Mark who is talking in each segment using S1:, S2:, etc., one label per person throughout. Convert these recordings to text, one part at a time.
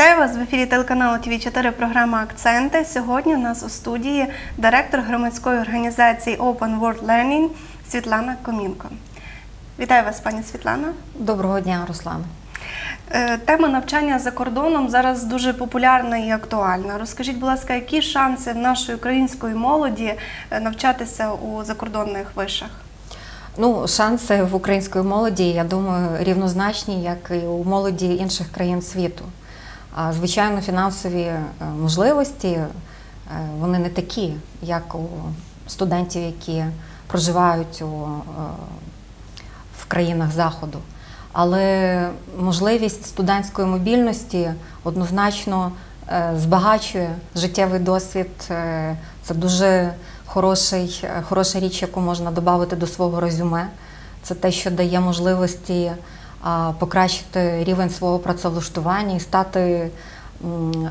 S1: Вітаю вас в ефірі телеканалу ТВ 4 програма Акценти. Сьогодні у нас у студії директор громадської організації Open World Learning Світлана Комінко. Вітаю вас, пані Світлана.
S2: Доброго дня, Руслан.
S1: Е, Тема навчання за кордоном зараз дуже популярна і актуальна. Розкажіть, будь ласка, які шанси нашої української молоді е, навчатися у закордонних вишах?
S2: Ну, шанси в української молоді, я думаю, рівнозначні, як і у молоді інших країн світу. А, Звичайно, фінансові е, можливості е, вони не такі, як у студентів, які проживають у, е, в країнах Заходу. Але можливість студентської мобільності однозначно збагачує життєвий досвід. Це дуже хороший, хороша річ, яку можна додати до свого резюме. Це те, що дає можливості покращити рівень свого працевлаштування і стати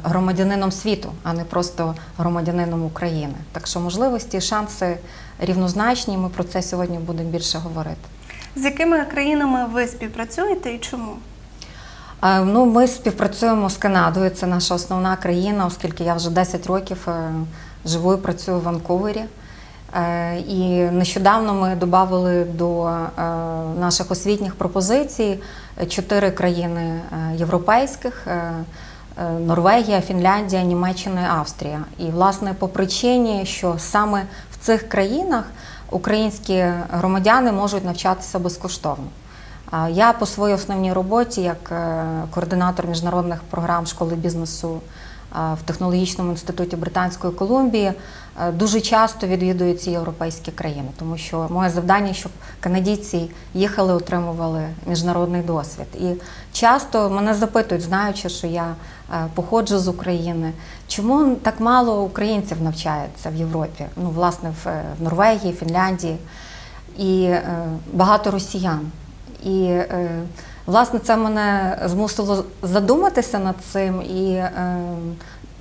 S2: громадянином світу, а не просто громадянином України. Так що можливості і шанси рівнозначні. Ми про це сьогодні будемо більше говорити.
S1: З якими країнами ви співпрацюєте і чому?
S2: Е, Ну, ми співпрацюємо з Канадою. Це наша основна країна, оскільки я вже 10 років е, живу і працюю в Ванкувері. Е, І нещодавно ми додали до е, наших освітніх пропозицій чотири країни е, європейських. Норвегія, Фінляндія, Німеччина і Австрія. І, власне, по причині, що саме в цих країнах українські громадяни можуть навчатися безкоштовно. Я по своїй основній роботі, як координатор міжнародних програм школи бізнесу в технологічному інституті Британської Колумбії, е, дуже часто відвідую ці європейські країни, тому що моє завдання, щоб канадійці їхали, отримували міжнародний досвід. І часто мене запитують, знаючи, що я е, походжу з України, чому так мало українців навчається в Європі? Ну, власне, в е, Норвегії, Фінляндії і багато росіян. І власне це мене змусило задуматися над цим і е,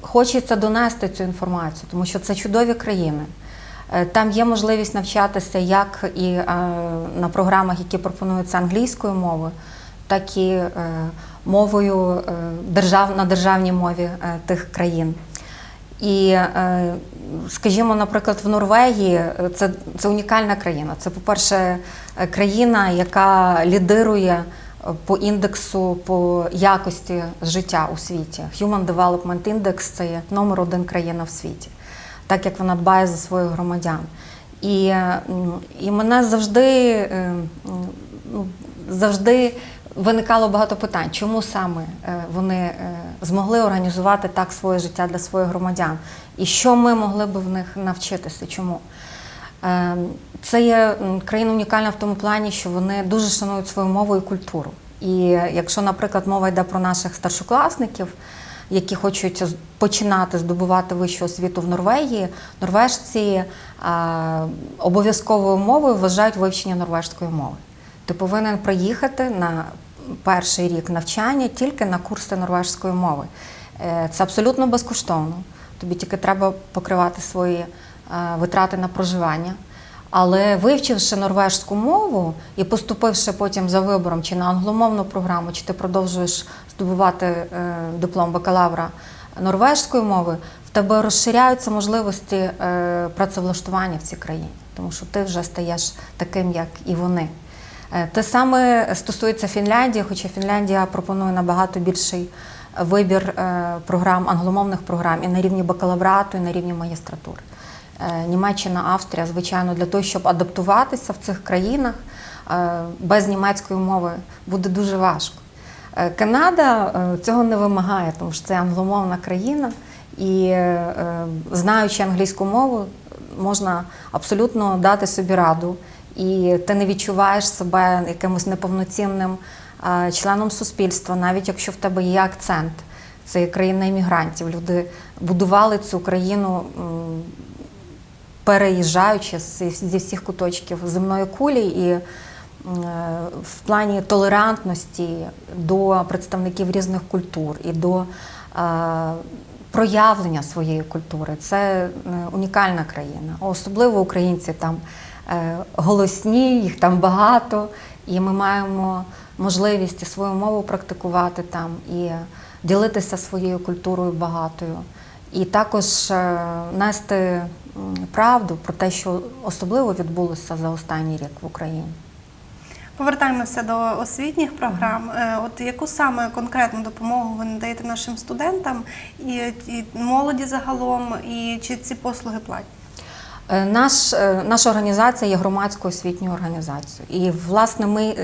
S2: хочеться донести цю інформацію, тому що це чудові країни. Е, Там є можливість навчатися як і е, на програмах, які пропонуються англійською мовою, так і е, мовою е, держав, на державній мові е, тих країн. І, е, скажімо, наприклад, в Норвегії е, це, це унікальна країна. Це, по-перше, е, країна, яка лідирує по індексу по якості життя у світі. Human Development Index – це є номер один країна в світі, так як вона дбає за своїх громадян. І, і мене завжди, е, ну, завжди виникало багато питань, чому саме е, вони е, змогли організувати так своє життя для своїх громадян, і що ми могли би в них навчитися. Чому? Це є країна унікальна в тому плані, що вони дуже шанують свою мову і культуру. І якщо, наприклад, мова йде про наших старшокласників, які хочуть починати здобувати вищу освіту в Норвегії, норвежці обов'язковою мовою вважають вивчення норвежської мови. Ти повинен приїхати на перший рік навчання тільки на курси норвежської мови. Е, Це абсолютно безкоштовно. Тобі тільки треба покривати свої е, витрати на проживання. Але вивчивши норвежську мову і поступивши потім за вибором чи на англомовну програму, чи ти продовжуєш здобувати е, диплом бакалавра норвежської мови, в тебе розширяються можливості е, працевлаштування в цій країні, тому що ти вже стаєш таким, як і вони. Е, Те саме стосується Фінляндії, хоча Фінляндія пропонує набагато більший вибір програм, англомовних програм і на рівні бакалаврату, і на рівні магістратури. Е, Німеччина, Австрія, звичайно, для того, щоб адаптуватися в цих країнах е, без німецької мови буде дуже важко. Е, Канада цього не вимагає, тому що це англомовна країна, і знаючи англійську мову, можна абсолютно дати собі раду, і ти не відчуваєш себе якимось неповноцінним членом суспільства, навіть якщо в тебе є акцент. Це країна іммігрантів. Люди будували цю країну переїжджаючи зі всіх куточків земної кулі і е, в плані толерантності до представників різних культур і до е, проявлення своєї культури. Це е, унікальна країна. Особливо українці там голосні, їх там багато, і ми маємо можливість свою мову практикувати там і ділитися своєю культурою багатою. І також е, нести правду про те, що особливо відбулося за останній рік в Україні.
S1: Повертаємося до освітніх програм. Е, От яку саме конкретну допомогу ви надаєте нашим студентам і, і молоді загалом, і чи ці послуги платні?
S2: Е, Наш, наша організація є громадською освітньою організацією. І, власне, ми,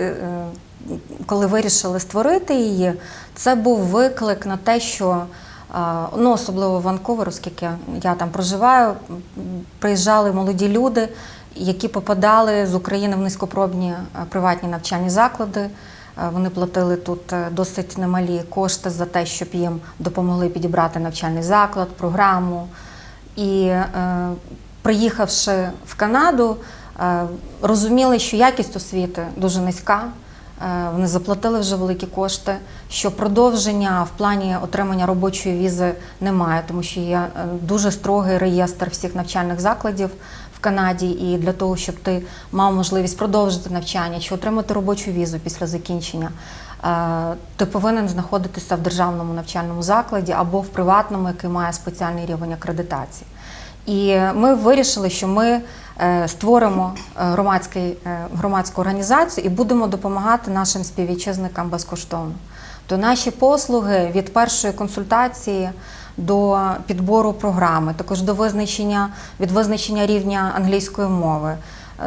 S2: коли вирішили створити її, це був виклик на те, що ну, особливо в Ванкувер, оскільки я там проживаю, приїжджали молоді люди, які попадали з України в низькопробні е, приватні навчальні заклади. Е, Вони платили тут е, досить немалі кошти за те, щоб їм допомогли підібрати навчальний заклад, програму. І приїхавши в Канаду, розуміли, що якість освіти дуже низька. Е, Вони заплатили вже великі кошти, що продовження в плані отримання робочої візи немає, тому що є е, дуже строгий реєстр всіх навчальних закладів в Канаді. І для того, щоб ти мав можливість продовжити навчання чи отримати робочу візу після закінчення, е, ти повинен знаходитися в державному навчальному закладі або в приватному, який має спеціальний рівень акредитації. І ми вирішили, що ми е, створимо е, громадський, е, громадську організацію і будемо допомагати нашим співвітчизникам безкоштовно. То наші послуги від першої консультації до підбору програми, також до визначення від визначення рівня англійської мови,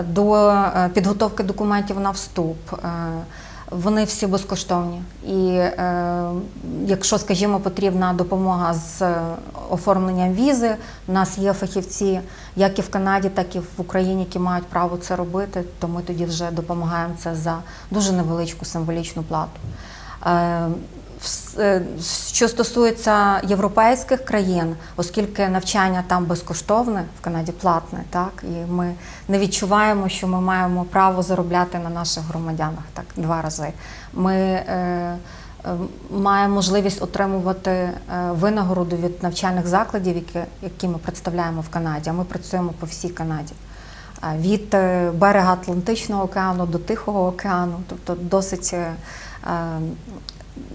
S2: до підготовки документів на вступ. Вони всі безкоштовні. І е, якщо, скажімо, потрібна допомога з е, оформленням візи, у нас є фахівці як і в Канаді, так і в Україні, які мають право це робити, то ми тоді вже допомагаємо це за дуже невеличку символічну плату. Е, Що стосується європейських країн, оскільки навчання там безкоштовне, в Канаді платне, так і ми не відчуваємо, що ми маємо право заробляти на наших громадянах так два рази. Ми е, е, маємо можливість отримувати е, винагороду від навчальних закладів, які, які ми представляємо в Канаді. А ми працюємо по всій Канаді. Від е, берега Атлантичного океану до Тихого океану, тобто досить, е, е,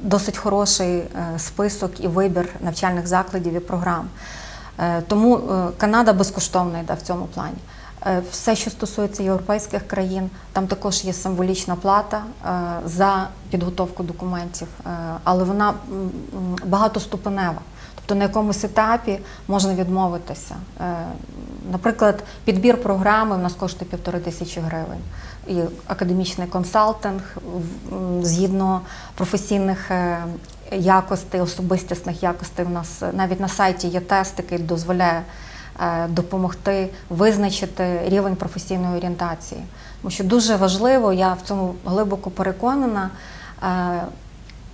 S2: досить хороший е, список і вибір навчальних закладів і програм. Е, Тому е, Канада безкоштовна йде в цьому плані. Все, що стосується європейських країн, там також є символічна плата за підготовку документів, але вона багатоступенева. Тобто на якомусь етапі можна відмовитися. Наприклад, підбір програми в нас коштує півтори тисячі гривень. І академічний консалтинг згідно професійних е, якостей, особистісних якостей. У нас навіть на сайті є тест, який дозволяє е, допомогти визначити рівень професійної орієнтації. Тому що дуже важливо, я в цьому глибоко переконана, е,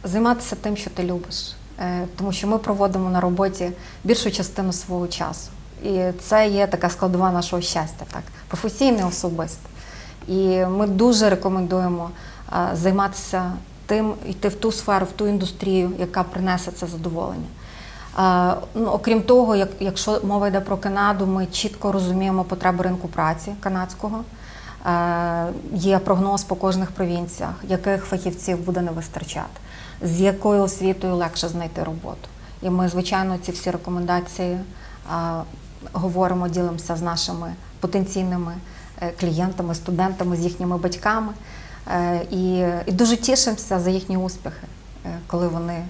S2: займатися тим, що ти любиш. Е, Тому що ми проводимо на роботі більшу частину свого часу. І це є така складова нашого щастя, так, професійне, особисте. І ми дуже рекомендуємо займатися тим, йти в ту сферу, в ту індустрію, яка принесе це задоволення. Ну, окрім того, як, якщо мова йде про Канаду, ми чітко розуміємо потреби ринку праці канадського. Є прогноз по кожних провінціях, яких фахівців буде не вистачати, з якою освітою легше знайти роботу. І ми, звичайно, ці всі рекомендації говоримо, ділимося з нашими потенційними клієнтами, студентами, з їхніми батьками. Е, І, і дуже тішимося за їхні успіхи, е, коли вони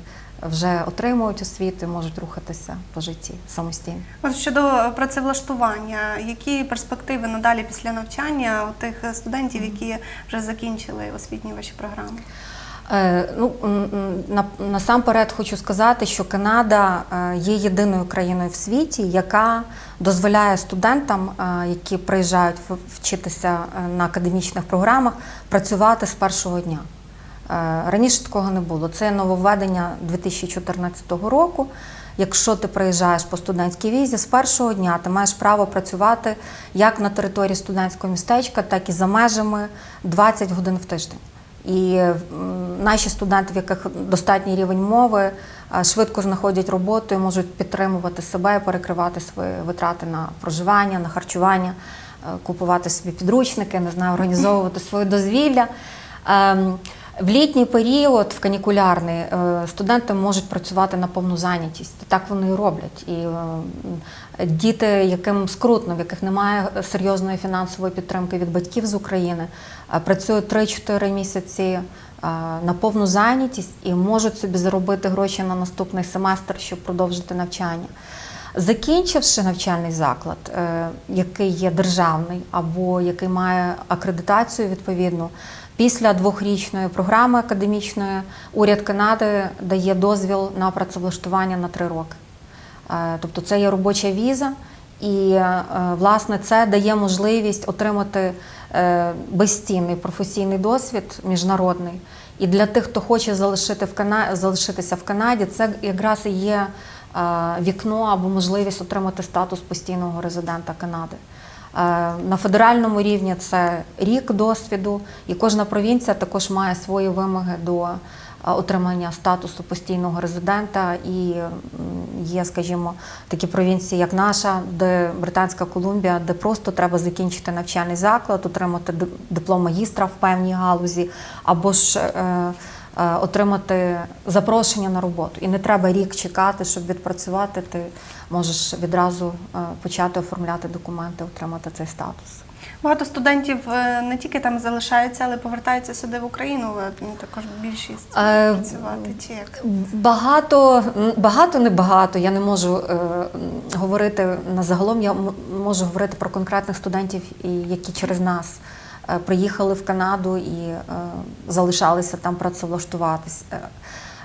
S2: вже отримують освіту і можуть рухатися по житті самостійно.
S1: От щодо працевлаштування, які перспективи надалі після навчання у тих студентів, які вже закінчили освітні ваші програми?
S2: Е, Ну, насамперед хочу сказати, що Канада е, є єдиною країною в світі, яка дозволяє студентам, е, які приїжджають вчитися на академічних програмах, працювати з першого дня. Раніше такого не було. Це нововведення 2014 року. Якщо ти приїжджаєш по студентській візі, з першого дня ти маєш право працювати як на території студентського містечка, так і за межами 20 годин в тиждень. І наші студенти, в яких достатній рівень мови, е, швидко знаходять роботу і можуть підтримувати себе перекривати свої витрати на проживання, на харчування, е, купувати собі підручники, не знаю, організовувати своє дозвілля. Ем, В літній період, в канікулярний, е, студенти можуть працювати на повну зайнятість. Так вони і роблять. І е, діти, яким скрутно, в яких немає серйозної фінансової підтримки від батьків з України, працюють 3-4 місяці на повну зайнятість і можуть собі заробити гроші на наступний семестр, щоб продовжити навчання. Закінчивши навчальний заклад, е, який є державний або який має акредитацію відповідну, після двохрічної програми академічної уряд Канади дає дозвіл на працевлаштування на три роки. Е, Тобто це є робоча віза, і е, власне це дає можливість отримати безцінний професійний досвід міжнародний. І для тих, хто хоче залишити в Кана... залишитися в Канаді, це якраз і є е, вікно або можливість отримати статус постійного резидента Канади. Е, На федеральному рівні це рік досвіду, і кожна провінція також має свої вимоги до е, отримання статусу постійного резидента. І є, скажімо, такі провінції, як наша, де Британська Колумбія, де просто треба закінчити навчальний заклад, отримати диплом магістра в певній галузі, або ж е, е, отримати запрошення на роботу. І не треба рік чекати, щоб відпрацювати. Ти можеш відразу е, почати оформляти документи, отримати цей статус.
S1: Багато студентів е, не тільки там залишаються, але повертаються сюди в Україну. е, ну, Також більшість
S2: Е,
S1: працювати. Чи як?
S2: Багато, багато, не багато. Я не можу е, говорити на загалом. Я можу говорити про конкретних студентів, які через нас приїхали в Канаду і е, залишалися там працевлаштуватись.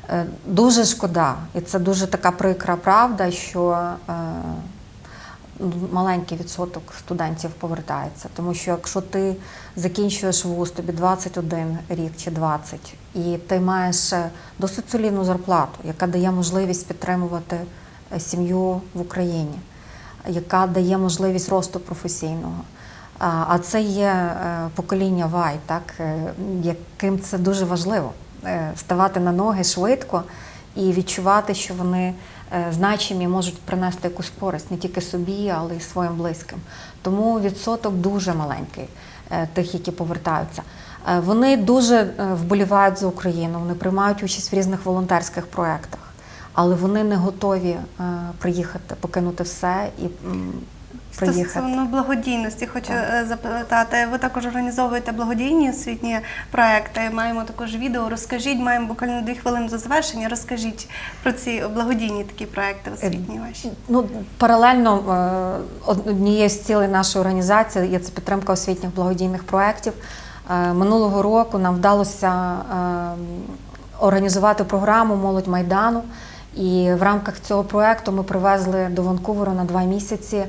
S2: Е, Дуже шкода, і це дуже така прикра правда, що е, маленький відсоток студентів повертається. Тому що якщо ти закінчуєш вуз, тобі 21 рік чи 20, і ти маєш е, досить солідну зарплату, яка дає можливість підтримувати е, сім'ю в Україні, яка дає можливість росту професійного. А це є е, покоління Вай, так, яким це дуже важливо ставати на ноги швидко і відчувати, що вони значимі можуть принести якусь користь не тільки собі, але й своїм близьким. Тому відсоток дуже маленький е, тих, які повертаються. Е, Вони дуже е, вболівають за Україну, вони приймають участь в різних волонтерських проєктах, але вони не готові е, приїхати, покинути все і приїхати.
S1: Стосовно благодійності, хочу е, запитати. Ви також організовуєте благодійні освітні проекти. Маємо також відео. Розкажіть, маємо буквально дві хвилини до завершення. Розкажіть про ці благодійні такі проекти освітні ваші.
S2: Ну, паралельно е, однією з цілей нашої організації є це підтримка освітніх благодійних проєктів. Е, Минулого року нам вдалося е, організувати програму Молодь Майдану. І в рамках цього проєкту ми привезли до Ванкувера на два місяці е,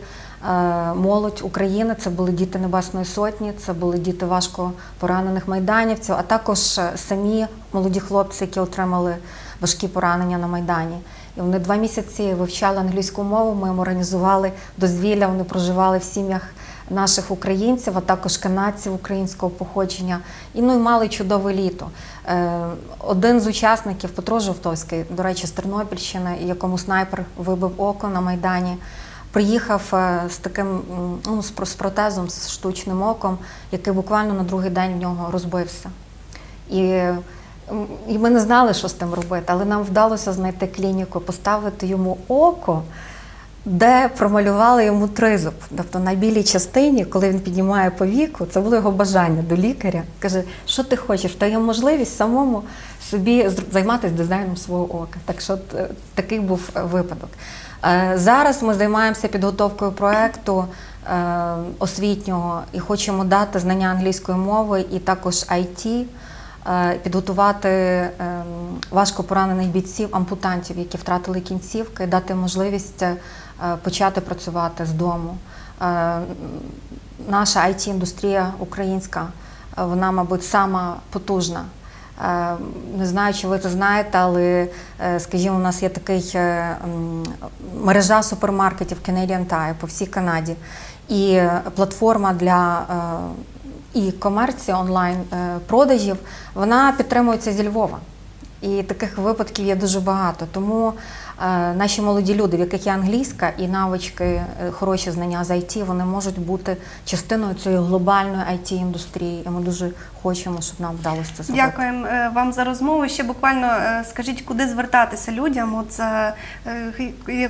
S2: молодь України. Це були діти Небесної Сотні, це були діти важко поранених майданівців, а також е, самі молоді хлопці, які отримали важкі поранення на Майдані. І вони два місяці вивчали англійську мову. Ми їм організували дозвілля. Вони проживали в сім'ях наших українців, а також канадців українського походження. І ну і мали чудове літо. Е, Один з учасників Петро Жовтовський, до речі, з Тернопільщини, якому снайпер вибив око на майдані. Приїхав е, з таким ну, з з протезом, з штучним оком, який буквально на другий день в нього розбився. І, і ми не знали, що з тим робити, але нам вдалося знайти клініку, поставити йому око, де промалювали йому тризуб. Тобто на білій частині, коли він піднімає повіку, це було його бажання до лікаря. Каже, що ти хочеш? Та є можливість самому собі займатися дизайном свого ока. Так що е, такий був е, випадок. Е, Зараз ми займаємося підготовкою проекту освітнього і хочемо дати знання англійської мови і також IT, підготувати е, важко поранених бійців, ампутантів, які втратили кінцівки, дати можливість почати працювати з дому. Е, Наша IT-індустрія українська, е, вона, мабуть, сама потужна. Е, Не знаю, чи ви це знаєте, але, е, скажімо, у нас є такий е, мережа супермаркетів Canadian Tire по всій Канаді. І е, платформа для е, і комерції онлайн е, продажів, вона підтримується зі Львова. І таких випадків є дуже багато. Тому е, наші молоді люди, в яких є англійська і навички, е, хороші знання з IT, вони можуть бути частиною цієї глобальної it індустрії. І ми дуже хочемо, щоб нам вдалося це зробити.
S1: Дякуємо е, вам за розмову. Ще буквально е, скажіть, куди звертатися людям, от е,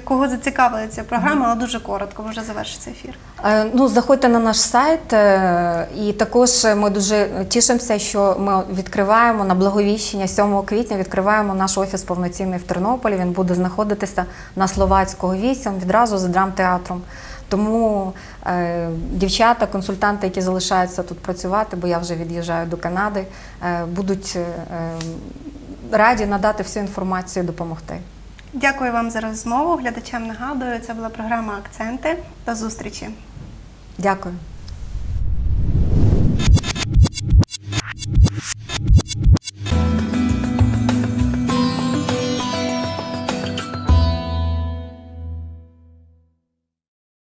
S1: кого зацікавила ця програма, але дуже коротко, бо вже завершиться ефір.
S2: Е, Ну, заходьте на наш сайт, е, і також ми дуже тішимося, що ми відкриваємо на благовіщення 7 квітня. Відкриваємо наш офіс повноцінний в Тернополі. Він буде знаходитися на Словацького 8, відразу за драмтеатром. Тому е, дівчата, консультанти, які залишаються тут працювати, бо я вже від'їжджаю до Канади, е, будуть е, раді надати всю інформацію, допомогти.
S1: Дякую вам за розмову. Глядачам нагадую, це була програма Акценти. До зустрічі.
S2: Дякую.